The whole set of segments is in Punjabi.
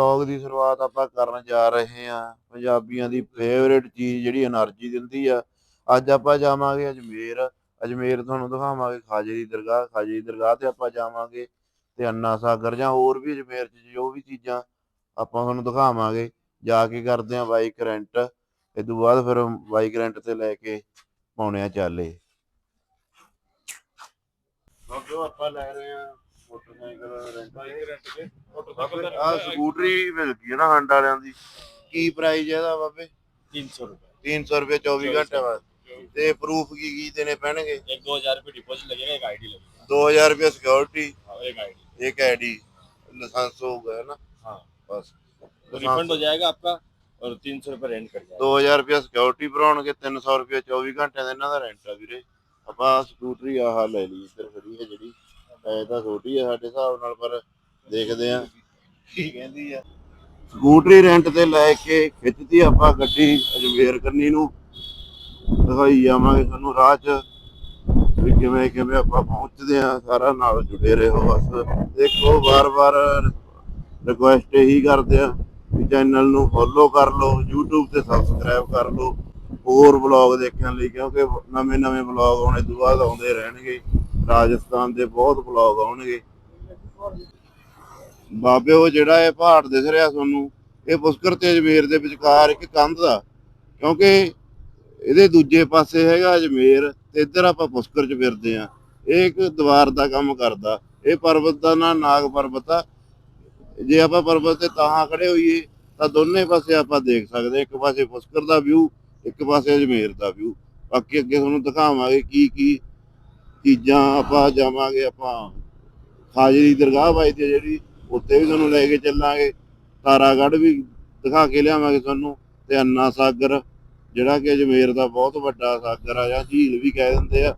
ਵਲੌਗ ਦੀ ਸ਼ੁਰੂਆਤ ਆਪਾਂ ਕਰਨ ਜਾ ਰਹੇ ਹਾਂ। ਪੰਜਾਬੀਆਂ ਦੀ ਫੇਵਰੇਟ ਚੀਜ਼ ਜਿਹੜੀ એનર્ਜੀ ਦਿੰਦੀ ਆ। ਅੱਜ ਆਪਾਂ ਜਾਵਾਂਗੇ ਅਜਮੇਰ। ਅਜਮੇਰ ਤੁਹਾਨੂੰ ਦਿਖਾਵਾਂਗੇ ਖਾਜੇ ਦੀ ਦਰਗਾਹ। ਖਾਜੇ ਦੀ ਦਰਗਾਹ ਤੇ ਆਪਾਂ ਜਾਵਾਂਗੇ ਤੇ ਅੰਨਾ ਸਾਗਰ ਜਾਂ ਹੋਰ ਵੀ ਅਜਮੇਰ 'ਚ ਜੋ ਵੀ ਚੀਜ਼ਾਂ ਆਪਾਂ ਤੁਹਾਨੂੰ ਦਿਖਾਵਾਂਗੇ। ਜਾ ਕੇ ਕਰਦੇ ਆਂ ਬਾਈਕ ਰੈਂਟ ਇਹ ਤੋਂ ਬਾਅਦ ਫਿਰ ਬਾਈਕ ਰੈਂਟ ਤੇ ਲੈ ਕੇ ਪਾਉਣੇ ਆ ਚਾਲੇ। ਅੱਗੇ ਆਪਾਂ ਲੈ ਰਹੇ ਆਂ ਮੋਟਰਸਾਈਕਲ ਰੈਂਟ ਬਾਈਕ ਰੈਂਟ ਤੇ ਬਾਬੇ ਮੋਟਰਸਾਈਕਲ ਆ ਸਕੂਟਰੀ ਮਿਲ ਗਈ ਹੈ ਨਾ ਹੰਡ ਵਾਲਿਆਂ ਦੀ ਕੀ ਪ੍ਰਾਈਸ ਹੈ ਇਹਦਾ ਬਾਬੇ 300 रुपए 300 ਰੁਪਏ 24 ਘੰਟੇ ਬਾਅਦ ਤੇ ਪ੍ਰੂਫ ਕੀ ਕੀ ਦੇਣੇ ਪੈਣਗੇ एक दो हजार रुपये डिपॉजिट लगेगा एक आईडी लगेगा 2000 ਰੁਪਏ ਸਿਕਿਉਰਿਟੀ हाँ, एक आईडी ਇੱਕ ਆਈਡੀ ਲਾਇਸੈਂਸ ਹੋਊਗਾ ਹੈ ਨਾ हाँ ਬਸ तो रिफंड हो जाएगा आपका और तीन सौ रुपये रेंट कर जाएगा 2000 ਰੁਪਏ ਸਿਕਿਉਰਿਟੀ ਭਰਾਉਣਗੇ 300 ਰੁਪਏ 24 ਘੰਟੇ ਦਾ ਇਹਨਾਂ ਦਾ ਰੈਂਟ ਆ ਵੀਰੇ ਆਪਾਂ ਸਕੂਟਰੀ ਆਹ ਲੈ ਲਈ ਇੱਧਰ ਖੜੀ ਹੈ ਜਿਹੜੀ ਇਹ ਤਾਂ ਛੋਟੀ ਆ ਸਾਡੇ ਹਿਸਾਬ ਨਾਲ ਪਰ ਦੇਖਦੇ ਆ ਕੀ ਕਹਿੰਦੀ ਆ? ਸਕੂਟਰੀ ਰੈਂਟ ਤੇ ਲੈ ਕੇ ਖਿੱਚਤੀ ਆਪਾਂ ਗੱਡੀ ਅਜਮੇਰ ਕੰਨੀ ਨੂੰ। ਦਿਖਾਈ ਜਾਵਾਂਗੇ ਤੁਹਾਨੂੰ ਰਾਹ 'ਚ ਵੀ ਕਿਵੇਂ ਕਿਵੇਂ ਆਪਾਂ ਪਹੁੰਚਦੇ ਆ ਸਾਰਾ ਨਾਲ ਜੁੜੇ ਰਹੋ ਬਸ। ਦੇਖੋ ਵਾਰ-ਵਾਰ ਰਿਕੁਐਸਟ ਇਹੀ ਕਰਦੇ ਆ ਵੀ ਚੈਨਲ ਨੂੰ ਫੋਲੋ ਕਰ ਲਓ YouTube ਤੇ ਸਬਸਕ੍ਰਾਈਬ ਕਰ ਲਓ ਹੋਰ ਵਲੌਗ ਦੇਖਣ ਲਈ ਕਿਉਂਕਿ ਨਵੇਂ-ਨਵੇਂ ਵਲੌਗ ਆਉਣੇ ਬਾਅਦ ਆਉਂਦੇ ਰਹਿਣਗੇ। ਰਾਜਸਥਾਨ ਦੇ ਬਹੁਤ ਵਲੌਗ ਆਉਣਗੇ। ਬਾਬੇ ਉਹ ਜਿਹੜਾ ਇਹ ਪਹਾੜ ਦਿਖ ਰਿਹਾ ਤੁਹਾਨੂੰ ਇਹ ਪੁਸ਼ਕਰ ਤੇ ਅਜਮੇਰ ਦੇ ਵਿਚਕਾਰ ਇੱਕ ਕੰਧ ਦਾ ਕਿਉਂਕਿ ਇਹਦੇ ਦੂਜੇ ਪਾਸੇ ਹੈਗਾ ਅਜਮੇਰ ਤੇ ਇੱਧਰ ਆਪਾਂ ਪੁਸ਼ਕਰ ਚ ਫਿਰਦੇ ਆ। ਇਹ ਇੱਕ ਦੀਵਾਰ ਦਾ ਕੰਮ ਕਰਦਾ। ਇਹ ਪਰਬਤ ਦਾ ਨਾਂ ਨਾਗ ਪਰਬਤ ਆ। ਜੇ ਆਪਾਂ ਪਰਬਤ ਤੇ ਤਾਹਾਂ ਖੜੇ ਹੋਈਏ, ਤਾਂ ਦੋਨੇ ਪਾਸੇ ਆਪਾਂ ਦੇਖ ਸਕਦੇ ਹਾਂ। ਇੱਕ ਪਾਸੇ ਪੁਸ਼ਕਰ ਦਾ ਵਿਊ ਇੱਕ ਪਾਸੇ ਅਜਮੇਰ ਦਾ ਵਿਊ ਬਾਕੀ ਅੱਗੇ ਤੁਹਾਨੂੰ ਦਿਖਾਵਾਂਗੇ ਕੀ ਕੀ ਚੀਜ਼ਾਂ ਆਪਾਂ ਜਾਵਾਂਗੇ, ਆਪਾਂ ਖਾਜੇ ਦਰਗਾਹ ਬਾਈ ਤੇ ਜਿਹੜੀ ਉੱਤੇ ਵੀ ਤੁਹਾਨੂੰ ਲੈ ਕੇ ਚੱਲਾਂਗੇ, ਤਾਰਾਗੜ੍ਹ ਵੀ ਦਿਖਾ ਕੇ ਲਿਆਵਾਂਗੇ ਤੁਹਾਨੂੰ, ਤੇ ਅੰਨਾ ਸਾਗਰ, ਜਿਹੜਾ ਕਿ ਅਜਮੇਰ ਦਾ ਬਹੁਤ ਵੱਡਾ ਸਾਗਰ ਆ, ਜਾਂ ਝੀਲ ਵੀ ਕਹਿ ਦਿੰਦੇ ਆ।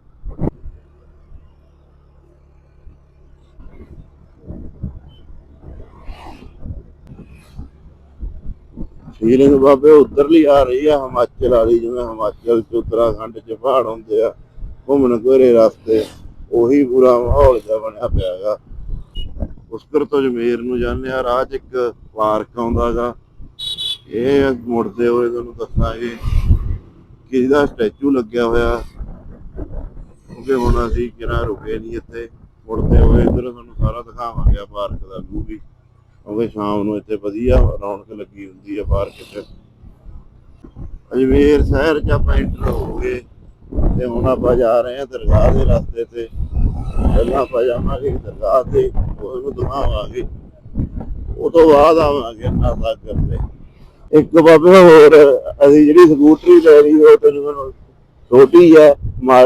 ਫੀਲਿੰਗ ਬਾਬੇ ਉਧਰਲੀ ਆ ਰਹੀ ਆ, ਹਿਮਾਚਲ ਵਾਲੀ, ਜਿਵੇਂ ਹਿਮਾਚਲ ਚ ਉੱਤਰਾਖੰਡ ਚ ਪਹਾੜ ਹੁੰਦੇ ਆ। ਘੁੰਮਣ ਘਰੇ ਰਸਤੇ, ਉਹੀ ਬੁਰਾ ਮਾਹੌਲ ਜਿਹਾ ਬਣਿਆ ਪਿਆ ਹੈਗਾ। ਪੁਸ਼ਕਰ ਤੋਂ ਜਮੇਰ ਨੂੰ ਜਾਂਦੇ ਆ, ਰਾਹ 'ਚ ਇੱਕ ਪਾਰਕ ਆਉਂਦਾਗਾ ਇਹ ਮੁੜਦੇ ਹੋਏ ਤੁਹਾਨੂੰ ਦੱਸਾਂਗੇ, ਕਿਸੇ ਦਾ ਸਟੈਚੂ ਲੱਗਿਆ ਹੋਇਆ। ਕਿਉਂਕਿ ਹੁਣ ਅਸੀਂ ਕਿਰਾ ਰੁਕੇ ਨਹੀਂ ਇੱਥੇ। ਮੁੜਦੇ ਹੋਏ ਇੱਧਰ ਤੁਹਾਨੂੰ ਸਾਰਾ ਦਿਖਾਵਾਂਗੇ ਆ ਪਾਰਕ ਦਾ ਵਿਊ ਵੀ। ਕਿਉਂਕਿ ਸ਼ਾਮ ਨੂੰ ਇੱਥੇ ਵਧੀਆ ਰੌਣਕ ਲੱਗੀ ਹੁੰਦੀ ਹੈ ਪਾਰਕ 'ਚ। ਅਜਮੇਰ ਸ਼ਹਿਰ 'ਚ ਆਪਾਂ ਐਂਟਰ ਹੋ ਗਏ। ਤੇ ਹੁਣ ਆਪਾਂ ਜਾ ਰਹੇ ਹਾਂ ਦਰਗਾਹ ਦੇ ਰਸਤੇ ਤੇ। ਪਹਿਲਾਂ ਆਪਾਂ ਜਾਵਾਂਗੇ ਦਰਗਾਹ ਤੇ ਉਹਨੂੰ ਦਿਖਾਵਾਂਗੇ ਉਹ ਤੋਂ ਬਾਅਦ ਆਵਾਂਗੇ ਨਾ ਸਾਗਰ ਤੇ। ਇੱਕ ਬਾਬੇ ਹੋਰ, ਅਸੀਂ ਜਿਹੜੀ ਸਕੂਟਰੀ ਲੈ ਲਈ ਉਹ ਤੈਨੂੰ ਛੋਟੀ ਹੈ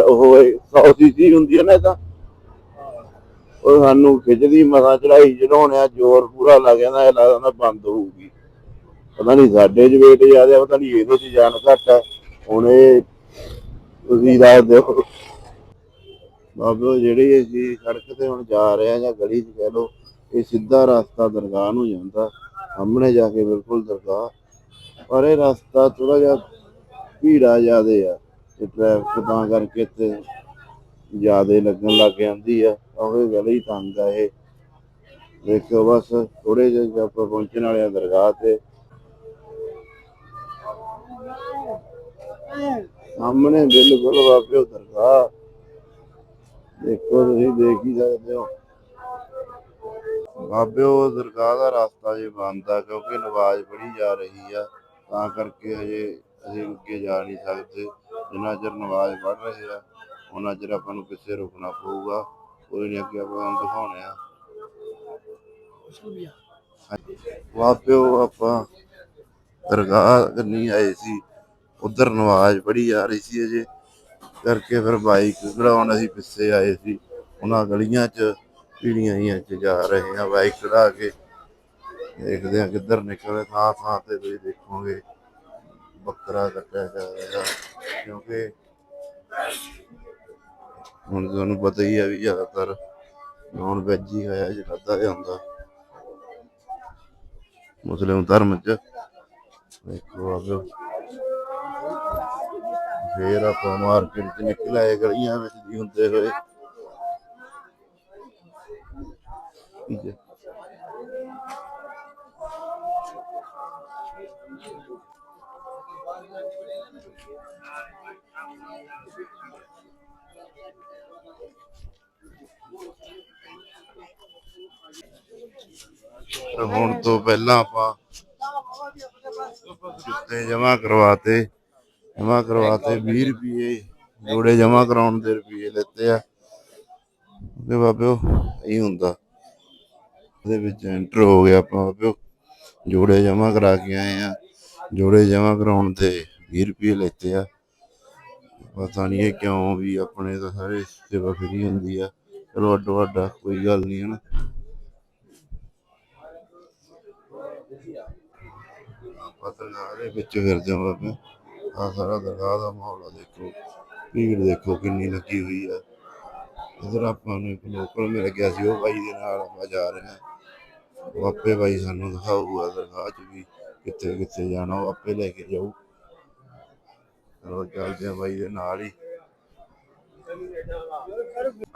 ਉਹ 100 ਸੀਸੀ ਹੁੰਦੀ ਹੈ ਨਾ ਤਾਂ। ਉਹ ਸਾਨੂੰ ਖਿੱਚਦੀ, ਮਸਾਂ ਚੜਾਈ, ਚੜਾਉਣਿਆ ਜ਼ੋਰ ਪੂਰਾ ਲੱਗ ਜਾਂਦਾ, ਇਹ ਲੱਗਦਾ ਬੰਦ ਹੋਊਗੀ। ਪਤਾ ਨਹੀਂ ਸਾਡੇ 'ਚ ਵੇਟ ਜ਼ਿਆਦਾ, ਪਤਾ ਨਹੀਂ ਇਹਦੇ 'ਚ ਜਾਨ ਘੱਟ ਹੈ। ਹੁਣ ਇਹ ਤੁਸੀਂ ਦੱਸ ਦਿਓ ਬਾਬੇ, ਜਿਹੜੀ ਅਸੀਂ ਸੜਕ ਤੇ ਹੁਣ ਜਾ ਰਹੇ ਜਾਂ ਗਲੀ 'ਚ ਕਹਿ ਲਓ, ਇਹ ਸਿੱਧਾ ਰਸਤਾ ਦਰਗਾਹ ਨੂੰ ਜਾਂਦਾ। ਸਾਹਮਣੇ ਜਾ ਕੇ ਬਿਲਕੁਲ ਦਰਗਾਹ। ਪਰ ਇਹ ਰਸਤਾ ਥੋੜਾ ਜਿਹਾ ਭੀੜਾ ਜ਼ਿਆਦੇ ਆ। ਤੇ ਟ੍ਰੈਫਿਕ ਤਾਂ ਕਰਕੇ ਤੇ ਜ਼ਿਆਦੇ ਲੱਗਣ ਲੱਗ ਜਾਂਦੀ ਆ। ਉਹ ਗਲੀ ਤੰਗ ਆ ਇਹ। ਦੇਖੋ ਬਸ ਥੋੜੇ ਜਿਹੇ ਆਪਾਂ ਪਹੁੰਚਣ ਵਾਲੇ ਆ ਦਰਗਾਹ ਤੇ। ਸਾਹਮਣੇ ਬਿਲਕੁਲ ਉਹ ਦਰਗਾਹ। ਦੇਖੋ ਤੁਸੀਂ ਦੇਖ ਹੀ ਸਕਦੇ ਹੋ। ਬਾਬੇ ਉਹ ਦਰਗਾਹ ਦਾ ਰਸਤਾ ਜੇ ਬੰਦ ਆ ਕਿਉਂਕਿ ਨਵਾਜ਼ ਪੜ੍ਹੀ ਜਾ ਰਹੀ ਆ ਤਾਂ ਕਰਕੇ ਹਜੇ ਅਸੀਂ ਅੱਗੇ ਜਾ ਨਹੀਂ ਸਕਦੇ। ਜਿੰਨਾ ਚਿਰ ਨਵਾਜ਼ ਪੜ੍ਹ ਰਹੇ ਆ ਉਹਨਾਂ ਚਿਰ ਆਪਾਂ ਨੂੰ ਪਿੱਛੇ ਰੁਕਣਾ ਪਊਗਾ। ਕੋਈ ਨਹੀਂ ਅੱਗੇ ਆਪਾਂ ਤੁਹਾਨੂੰ ਦਿਖਾਉਣੇ ਆ। ਵਾਪਿਓ ਆਪਾਂ ਦਰਗਾਹ ਕਰਨੀ ਆਏ ਸੀ। ਉਧਰ ਨਵਾਜ਼ ਪੜ੍ਹੀ ਜਾ ਰਹੀ ਸੀ ਅਜੇ, ਕਰਕੇ ਫਿਰ ਬਾਈਕ ਕਢਾਉਣ ਅਸੀਂ ਪਿੱਛੇ ਆਏ ਸੀ, ਉਹਨਾਂ ਗਲੀਆਂ 'ਚ, ਪੀੜੀਆਂ ਹੀ 'ਚ ਜਾ ਰਹੇ ਆ ਬਾਈਕ ਕਢਾ ਕੇ। ਦੇਖਦੇ ਆ ਕਿੱਧਰ ਨਿਕਲੇ, ਥਾਂ ਥਾਂ ਤੇ ਤੁਸੀਂ ਦੇਖੋਗੇ, ਬੱਕਰਾ ਕੱਟਿਆ ਜਾ ਰਿਹਾ, ਕਿਉਂਕਿ ਹੁਣ ਤੁਹਾਨੂੰ ਪਤਾ ਹੀ ਆ ਵੀ ਜ਼ਿਆਦਾਤਰ ਨੌਨ ਵੈਜ ਹੀ ਖਾਇਆ ਜਾਂਦਾ ਜਾਂਦਾ ਮੁਸਲਿਮ ਧਰਮ ਚ ਦੇਖੋ ਆਜੋ ਫੇਰ ਆਪਾਂ ਮਾਰਕੀਟ ਚ ਨਿਕਲ ਆਏ, ਗਲੀਆਂ ਵਿੱਚ ਦੀ ਹੁੰਦੇ ਹੋਏ। ਠੀਕ ਹੈ। ਹੁਣ ਤੋਂ ਪਹਿਲਾਂ ਆਪਾਂ ਜੁੱਤੇ ਜਮਾ ਕਰਵਾਤੇ ਜਮਾ ਕਰਵਾਤੇ 20 ਰੁਪਏ ਜੋੜੇ ਜਮਾ ਕਰਾਉਣ ਦੇ ਰੁਪਏ ਲੈਤੇ ਆ। ਤੇ ਬਾਬਿਓ, ਇਹ ਹੁੰਦਾ। ਉਹਦੇ ਵਿੱਚ ਐਂਟਰ ਹੋ ਗਿਆ ਆਪਾਂ ਬਾਬਿਓ। ਜੋੜੇ ਜਮਾ ਕਰਾ ਕੇ ਆਏ ਆ। ਜੋੜੇ ਜਮਾ ਕਰਾਉਣ ਤੇ 20 ਰੁਪਏ ਲੈਤੇ ਆ। ਪਤਾ ਨਹੀਂ ਇਹ ਕਿਉਂ ਵੀ ਆਪਣੇ ਤਾਂ ਸਾਰੇ ਸੇਵਾ ਫਰੀ ਹੁੰਦੀ ਆ। ਚਲੋ ਅੱਡੋ ਅੱਡਾ ਕੋਈ ਗੱਲ ਨਹੀਂ ਹੈ ਨਾ ਆਪਾਂ ਦਰਗਾਹ ਦੇ ਵਿੱਚ ਫਿਰ ਹਾਂ ਬਾਬੇ ਆ ਸਾਰਾ ਦਰਗਾਹ ਦਾ ਮਾਹੌਲ ਆ, ਦੇਖੋ। ਭੀੜ ਦੇਖੋ ਕਿੰਨੀ ਲੱਗੀ ਹੋਈ ਆ। ਇਧਰ ਆਪਾਂ ਨੂੰ ਇੱਕ ਲੋਕਲ ਮਿਲ ਗਿਆ ਸੀ, ਉਹ ਬਾਈ ਦੇ ਨਾਲ ਆਪਾਂ ਜਾ ਰਹੇ ਹਾਂ। ਉਹ ਆਪੇ ਬਾਈ ਸਾਨੂੰ ਦਿਖਾਊਗਾ ਦਰਗਾਹ 'ਚ ਵੀ ਕਿੱਥੇ ਕਿੱਥੇ ਜਾਣਾ, ਉਹ ਆਪੇ ਲੈ ਕੇ ਜਾਊ। ਚਲੋ ਚੱਲਦੇ ਆ ਬਾਈ ਦੇ ਨਾਲ ਹੀ।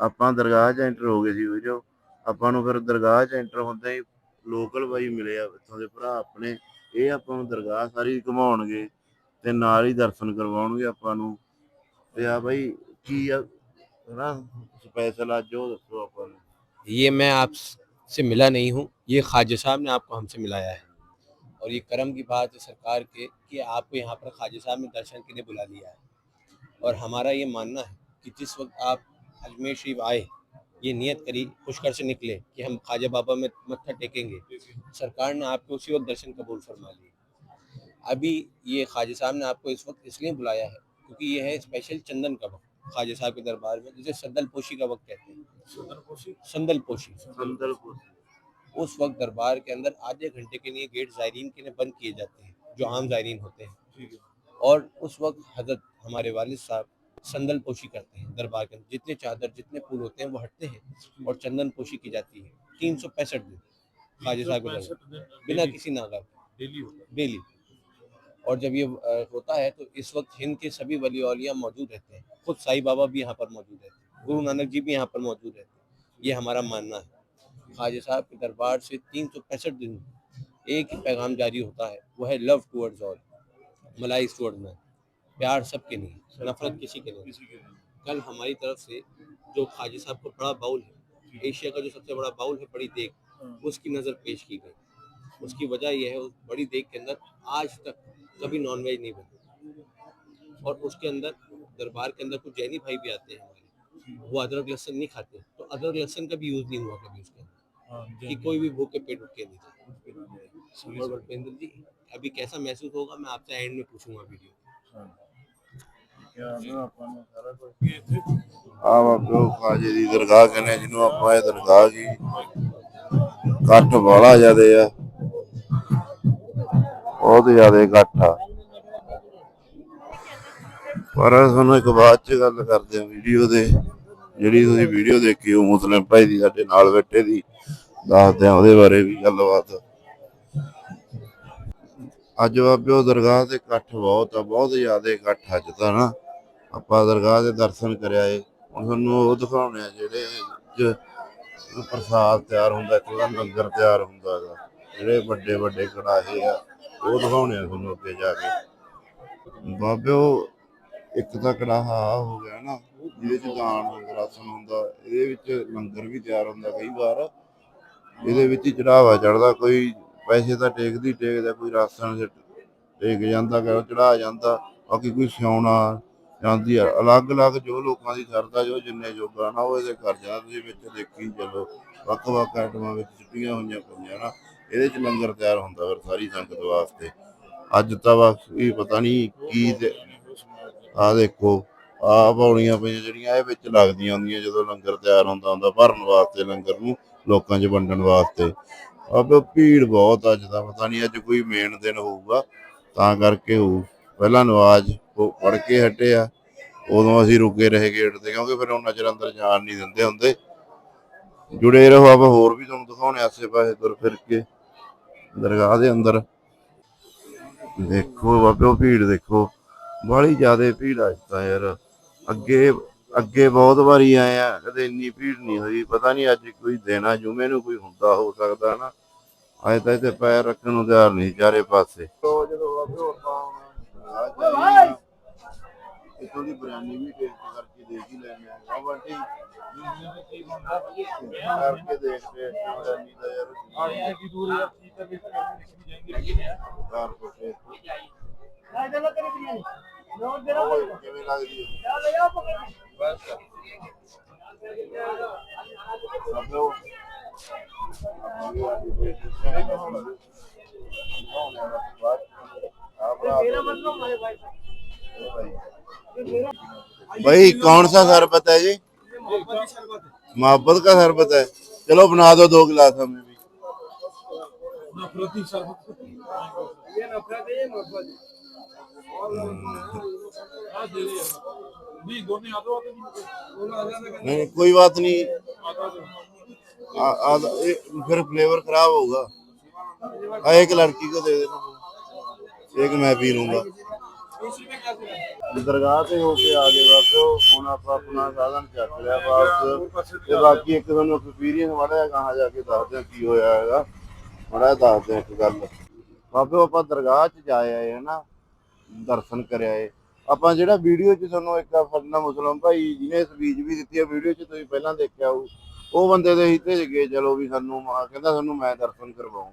ਆਪਾਂ ਦਰਗਾਹ 'ਚ ਐਂਟਰ ਹੋ ਗਏ ਸੀ ਵੀਰੋ ਆਪਾਂ ਨੂੰ ਫਿਰ ਦਰਗਾਹ 'ਚ ਐਂਟਰ ਹੁੰਦੇ ਹੀ ਲੋਕਲ ਬਾਈ ਮਿਲੇ ਆ, ਇੱਥੋਂ ਦੇ ਭਰਾ ਆਪਣੇ। ਇਹ ਆਪਾਂ ਨੂੰ ਦਰਗਾਹ ਸਾਰੀ ਘੁਮਾਉਣਗੇ। ਤੇ ਨਾਲ ਹੀ ਦਰਸ਼ਨ ਕਰਵਾਉਣਗੇ ਆਪਾਂ ਨੂੰ ਤੇ ਆ ਬਾਈ ਕੀ ਆ ਨਾ ਸਪੈਸ਼ਲ ਅੱਜ ਉਹ ਦੱਸੋ ਆਪਾਂ ਨੂੰ ये मैं आपसे मिला नहीं हूँ ये ख्वाजा साहब ने आपको हमसे मिलाया है और ये करम की बात है सरकार के कि आपको यहाँ पर ख्वाजा साहब ने दर्शन के लिए बुला लिया है और हमारा ये मानना है कि जिस वक्त आप अजमेर शरीफ आए ये नियत करी पुष्कर से निकले कि हम ख्वाजा बाबा में मत्था टेकेंगे सरकार ने आपको उसी वक्त दर्शन कबूल फरमा लिए अभी ये ख्वाजा साहब ने आपको इस वक्त इसलिए बुलाया है क्योंकि ये है स्पेशल चंदन का वक्त ख्वाजा साहब के दरबार में जिसे संदल पोशी का वक्त कहते हैं। संदल पोशी। संदल पोशी। उस वक्त दरबार के अंदर आधे घंटे के लिए गेट जायरीन के लिए बंद किए जाते हैं जो आम जायरीन होते हैं। और उस वक्त हज़रत हमारे वाल साहब संदल पोशी करते हैं दरबार के अंदर। जितने चादर जितने फूल होते हैं वो हटते हैं और चंदन पोशी की जाती है। तीन सौ पैंसठ दिन ख्वाजा साहब बिना किसी नागा डेली। और जब ये होता है तो इस वक्त हिंद के सभी वली औलिया मौजूद रहते हैं। खुद साईं बाबा भी यहाँ पर मौजूद रहते हैं। गुरु नानक जी भी यहाँ पर मौजूद रहते हैं। ये हमारा मानना है। ख्वाजा साहब के दरबार से तीन सौ पैंसठ दिन एक ही पैगाम जारी होता है। वो है लव टूवर्ड्स ऑल मलाई टूवर्ड मैन प्यार सबके लिए नफरत किसी के लिए। कल हमारी तरफ़ से जो ख्वाजा साहब को बड़ा बाउल है एशिया का जो सबसे बड़ा बाउल है बड़ी देख उसकी नज़र पेश की गई। उसकी वजह यह है उस बड़ी देख के अंदर आज तक कभी नॉनवेज नहीं बनी और उसके अंदर दरबार के अंदर कुछ जैनी भाई भी आते हैं हमारे वो अदरक लहसन नहीं खाते तो अदरक लहसन का भी यूज़ नहीं हुआ कभी उसके अंदर कि कोई भी भूखे पेट उठ के नहीं था और भूपेंद्र जी अभी कैसा महसूस होगा मैं आपसे एंड में पूछूंगा वीडियो ਆ ਬਾਬਿਓ ਖਾਜੇ ਦੀ ਦਰਗਾਹ ਕਹਿੰਦੇ ਆ ਜਿਹਨੂੰ ਆਪਾਂ ਇਹ ਦਰਗਾਹ ਕੀ ਕੱਠ ਵਾਲਾ ਜਿਆਦੇ ਆ ਬਹੁਤ ਜ਼ਿਆਦਾ ਇਕੱਠ ਆ। ਪਰ ਤੁਹਾਨੂੰ ਇੱਕ ਬਾਅਦ ਚ ਗੱਲ ਕਰਦੇ ਆ ਵੀਡੀਓ ਦੇ। ਜਿਹੜੀ ਤੁਸੀਂ ਵੀਡੀਓ ਦੇਖੀ ਉਹ ਮੁਸਲਿਮ ਭਾਈ ਦੀ, ਸਾਡੇ ਨਾਲ ਬੈਠੇ ਦੀ, ਦੱਸਦੇ ਆ ਉਹਦੇ ਬਾਰੇ ਵੀ ਗੱਲਬਾਤ। ਅੱਜ ਬਾਬਿਓ ਦਰਗਾਹ ਤੇ ਇਕੱਠ ਬਹੁਤ ਆ, ਬਹੁਤ ਜ਼ਿਆਦਾ ਇਕੱਠ ਅੱਜ ਤਾਂ ਨਾ। ਆਪਾਂ ਦਰਗਾਹ ਦੇ ਦਰਸ਼ਨ ਕਰਿਆ ਏ। ਹੁਣ ਤੁਹਾਨੂੰ ਉਹ ਦਿਖਾਉਣੇ ਆ ਜਿਹੜੇ ਚ ਪ੍ਰਸਾਦ ਤਿਆਰ ਹੁੰਦਾ, ਇੱਕ ਲੰਗਰ ਤਿਆਰ ਹੁੰਦਾ ਹੈਗਾ ਜਿਹੜੇ ਵੱਡੇ ਵੱਡੇ ਕੜਾਹੇ ਆ। ਉਹ ਦਿਖਾਉਣੇ ਆ ਤੁਹਾਨੂੰ ਅੱਗੇ ਜਾ ਕੇ। ਬਾਬਿਓ ਇੱਕ ਤਾਂ ਕੜਾਹਾ ਹੋ ਗਿਆ ਨਾ, ਜਿਹਦੇ ਚ ਦਾਨ ਰਸਨ ਹੁੰਦਾ, ਇਹਦੇ ਵਿੱਚ ਲੰਗਰ ਵੀ ਤਿਆਰ ਹੁੰਦਾ ਕਈ ਵਾਰ। ਇਹਦੇ ਵਿੱਚ ਹੀ ਚੜਾਵਾ ਚੜਦਾ, ਕੋਈ ਪੈਸੇ ਤਾਂ ਟੇਕਦੀ ਟੇਕਦਾ, ਕੋਈ ਰਾਸ਼ਨ ਟੇਕ ਜਾਂਦਾ, ਕੋਈ ਚੜਾ ਜਾਂਦਾ, ਬਾਕੀ ਕੋਈ ਸਿਆਉਣਾ ਜਾਂਦੀ ਆ। ਅਲੱਗ-ਅਲੱਗ ਜੋ ਲੋਕਾਂ ਦੀ ਸਰਦਾ ਜੋ ਜਿੰਨੇ ਜੋਗਾ ਨਾ, ਉਹ ਇਹਦੇ ਘਰ ਜਾਂਦਾ ਤੁਸੀਂ ਵਿੱਚ ਦੇਖੀ, ਚਲੋ, ਵੱਖ-ਵੱਖ ਆਈਟਮਾਂ ਵਿੱਚ ਛੁੱਟੀਆਂ ਹੋਈਆਂ ਪਈਆਂ ਨਾ। ਇਹਦੇ ਚ ਲੰਗਰ ਤਿਆਰ ਹੁੰਦਾ ਫਿਰ ਸਾਰੀ ਸੰਗਤ ਵਾਸਤੇ। ਅੱਜ ਤਾਂ ਬਸ ਪਤਾ ਨਹੀਂ ਕੀ ਆ ਦੇਖੋ ਆ ਪੌੜੀਆਂ ਪਈਆਂ ਜਿਹੜੀਆਂ, ਇਹ ਵਿੱਚ ਲੱਗਦੀਆਂ ਹੁੰਦੀਆਂ ਜਦੋਂ ਲੰਗਰ ਤਿਆਰ ਹੁੰਦਾ ਹੁੰਦਾ, ਭਰਨ ਵਾਸਤੇ ਲੰਗਰ ਨੂੰ, ਲੋਕਾਂ 'ਚ ਵੰਡਣ ਵਾਸਤੇ। ਅਬ ਭੀੜ ਬਹੁਤ ਅੱਜ ਦਾ ਪਤਾ ਨਹੀਂ ਅੱਜ ਕੋਈ ਮੇਨ ਦਿਨ ਹੋਊਗਾ, ਤਾਂ ਕਰਕੇ ਹੋਊ। ਪਹਿਲਾਂ ਨਵਾਜ਼ ਉਹ ਪੜ ਕੇ ਹਟੇ ਆ, ਉਦੋਂ ਅਸੀਂ ਰੁਕੇ ਰਹੇ ਗੇਟ ਤੇ, ਕਿਉਂਕਿ ਫਿਰ ਉਹਨਾਂ ਚਿਰ ਅੰਦਰ ਜਾਣ ਨਹੀਂ ਦਿੰਦੇ ਹੁੰਦੇ। ਜੁੜੇ ਰਹੋ ਆਪਾਂ ਹੋਰ ਵੀ ਤੁਹਾਨੂੰ ਦਿਖਾਉਣੇ ਆਸੇ ਪਾਸੇ ਤੁਰ ਫਿਰ ਕੇ। ਦਰਗਾਹ ਦੇ ਅੰਦਰ। ਦੇਖੋ ਬਾਬਿਓ ਭੀੜ ਦੇਖੋ। ਬਾਹਲੀ ਜ਼ਿਆਦਾ ਭੀੜ ਅੱਜ ਤਾਂ ਯਾਰ। ਅੱਗੇ ਅੱਗੇ ਬਹੁਤ ਵਾਰੀ ਆਏ ਆ ਕਦੇ ਇੰਨੀ ਭੀੜ ਨਹੀਂ ਹੋਈ। ਪਤਾ ਨਹੀਂ ਅੱਜ ਕੋਈ ਦਿਨ ਆ ਜੁਮੇ ਨੂੰ ਕੋਈ ਹੁੰਦਾ ਹੋ ਸਕਦਾ ਨਾ। ਅੱਜ ਤਾਂ ਇੱਥੇ ਪੈਰ ਰੱਖਣ ਨੂੰ ਤਿਆਰ ਨਹੀਂ ਚਾਰੇ ਪਾਸੇ। ਜਦੋਂ ਜਦੋਂ ਆਪਾਂ ਇਥੋਂ ਦੀ ਬਿਰਿਆਨੀ ਵੀ ਟੇਸਟ ਕਰਕੇ ਦੇਖ ਹੀ ਲੈਣੇ ਆ ਆ ਬਾਟੀ ਕਰਕੇ ਦੇਖਦੇ ਆ ਬਿਰਿਆਨੀ ਦਾ ਯਾਰ की दूर है चीज तक जाएंगे ਕਾਰ ਕੋ ਟੇਸਟ ਕਿਵੇਂ ਲੱਗਦੀ ਹੈ ਸਭੋ भाई भाई कौन सा शरबत है जी? मोहब्बत का शरबत है। चलो बना दो दो गिलास हमें भी। नहीं कोई बात नहीं। आ, आ, ए, फिर फ्लेवर खराब होगा। एक लड़की को दे देना। एक मैं पी लूँगा। ਦਰਗਾਹ ਤੇ ਹੋ ਕੇ ਆ ਗਏ ਬਾਬਿਓ ਹੁਣ ਆਪਾਂ ਆਪਣਾ ਸਾਧਨ ਚੱਕ ਲਿਆ ਵਾਪਸ ਤੇ ਬਾਕੀ ਇੱਕ ਤੁਹਾਨੂੰ ਐਕਸਪੀਰੀਅੰਸ ਮਾੜਾ ਕਹਾਂ ਜਾ ਕੇ ਦੱਸਦੇ ਆ ਕੀ ਹੋਇਆ ਹੈਗਾ। ਮਾੜਾ ਦੱਸਦੇ ਆ ਇੱਕ ਗੱਲ। ਬਾਬਿਓ ਆਪਾਂ ਦਰਗਾਹ 'ਚ ਜਾਏ ਆਏ ਹਨਾ ਦਰਸ਼ਨ ਕਰਿਆ ਏ। ਆਪਾਂ ਜਿਹੜਾ ਵੀਡੀਓ 'ਚ ਤੁਹਾਨੂੰ ਇੱਕ ਫਰਨਾ ਮੁਸਲਮ ਭਾਈ ਜਿਹਨੇ ਸਪੀਚ ਵੀ ਦਿੱਤੀ ਆ ਵੀਡੀਓ 'ਚ ਤੁਸੀਂ ਪਹਿਲਾਂ ਦੇਖਿਆ ਹੋਊ। ਉਹ ਬੰਦੇ ਦੇ ਹੀ ਭੇਜ ਗਏ, ਚਲੋ ਵੀ ਸਾਨੂੰ ਮਾ- ਕਹਿੰਦਾ ਤੁਹਾਨੂੰ ਮੈਂ ਦਰਸ਼ਨ ਕਰਵਾਉਂ।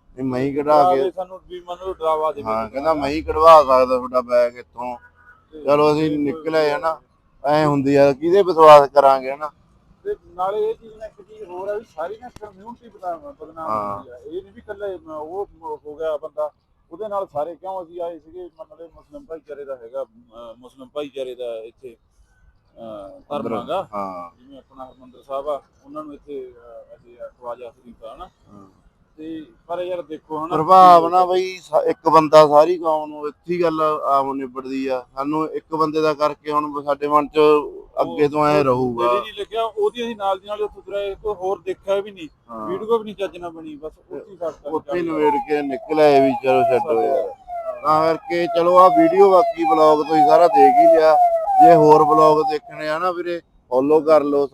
ਨਹੀਂ ਮੈਂ ਹੀ ਕਢਾ ਕੇ ਸਾਨੂੰ ਵੀ ਮੈਨੂੰ ਡਰਾਵਾ ਦੇਵੇ ਹਾਂ ਕਹਿੰਦਾ ਮੈਂ ਹੀ ਕਢਵਾ ਸਕਦਾ ਤੁਹਾਡਾ ਬੈਗ ਇੱਥੋਂ। ਚਲੋ ਅਸੀਂ ਨਿਕਲੇ ਹਨਾ ਐ ਹੁੰਦੀ ਆ ਕਿਹਦੇ ਵਿਸ਼ਵਾਸ ਕਰਾਂਗੇ ਹਨਾ ਤੇ ਨਾਲੇ ਇਹ ਚੀਜ਼ ਨਾ ਇੱਕ ਚੀਜ਼ ਹੋਰ ਆ ਵੀ ਸਾਰੀ ਨਾ ਕਮਿਊਨਿਟੀ ਬਦਨਾਮ। ਹੁੰਦੀ ਆ। ਇਹ ਨਹੀਂ ਵੀ ਇਕੱਲੇ ਮ- ਉਹ ਹੋ ਗਿਆ ਬੰਦਾ ਉਹਦੇ ਨਾਲ ਸਾਰੇ ਕਿਉਂ ਅਸੀਂ ਆਏ ਸੀਗੇ? ਮਤਲਬ ਮੁਸਲਿਮ ਭਾਈਚਾਰੇ ਦਾ ਹੈਗਾ ਮੁਸਲਿਮ ਭਾਈਚਾਰੇ ਦਾ ਇੱਥੇ ਹਾਂ। ਜਿਵੇਂ ਆਪਣਾ ਹਰਮੰਦਰ ਸਾਹਿਬ ਆ ਉਹਨਾਂ ਨੂੰ ਇੱਥੇ ਹਨਾ? ਤੇ ਪਰ ਯਾਰ ਦੇਖੋ ਹਨਾ ਪ੍ਰਭਾਵ ਨਾ ਬਈ ਸ- ਇੱਕ ਬੰਦਾ ਸਾਰੀ ਕੌਮ ਨੂੰ ਇੱਥੇ ਹੀ ਗੱਲ ਆਮ ਨਿਬੜਦੀ ਆ। ਸਾਨੂੰ ਇੱਕ ਬੰਦੇ ਦਾ ਕਰਕੇ ਹੁਣ ਸਾਡੇ ਮਨ ਚ ਅੱਗੇ ਤੋਂ ਐ ਰਹੂਗਾ। ਜਿਹੜੀ ਨਹੀਂ ਲੱਗਿਆ ਉਹਦੀ ਅਸੀਂ ਨਾਲ ਦੀ ਨਾਲ ਉੱਥੇ ਤੁਰੇ ਕੋਈ ਹੋਰ ਦੇਖਿਆ ਵੀ ਨਹੀਂ। ਹਾਂ। ਵੀਡੀਓ ਵੀ ਨਹੀਂ ਚੱਜ ਨਾਲ ਬਣੀ ਬਸ ਉੱਥੇ ਹੀ ਸਾਡਾ ਉੱਥੇ ਹੀ ਨਵੇੜ ਕੇ ਨਿਕਲਿਆ ਵੀ ਚਲੋ ਛੱਡੋ ਯਾਰ। ਤਾਂ ਕਰਕੇ ਚਲੋ ਆ ਵੀਡੀਓ ਬਾਕੀ ਬਲੌਗ ਤੁਸੀਂ ਸਾਰਾ ਦੇਖ ਹੀ ਲਿਆ। ਜੇ ਹੋਰ ਬਲੌਗ ਦੇਖਣੇ ਆ ਨਾ ਵੀਰੇ ਫੋਲੋ ਕਰ ਲਓ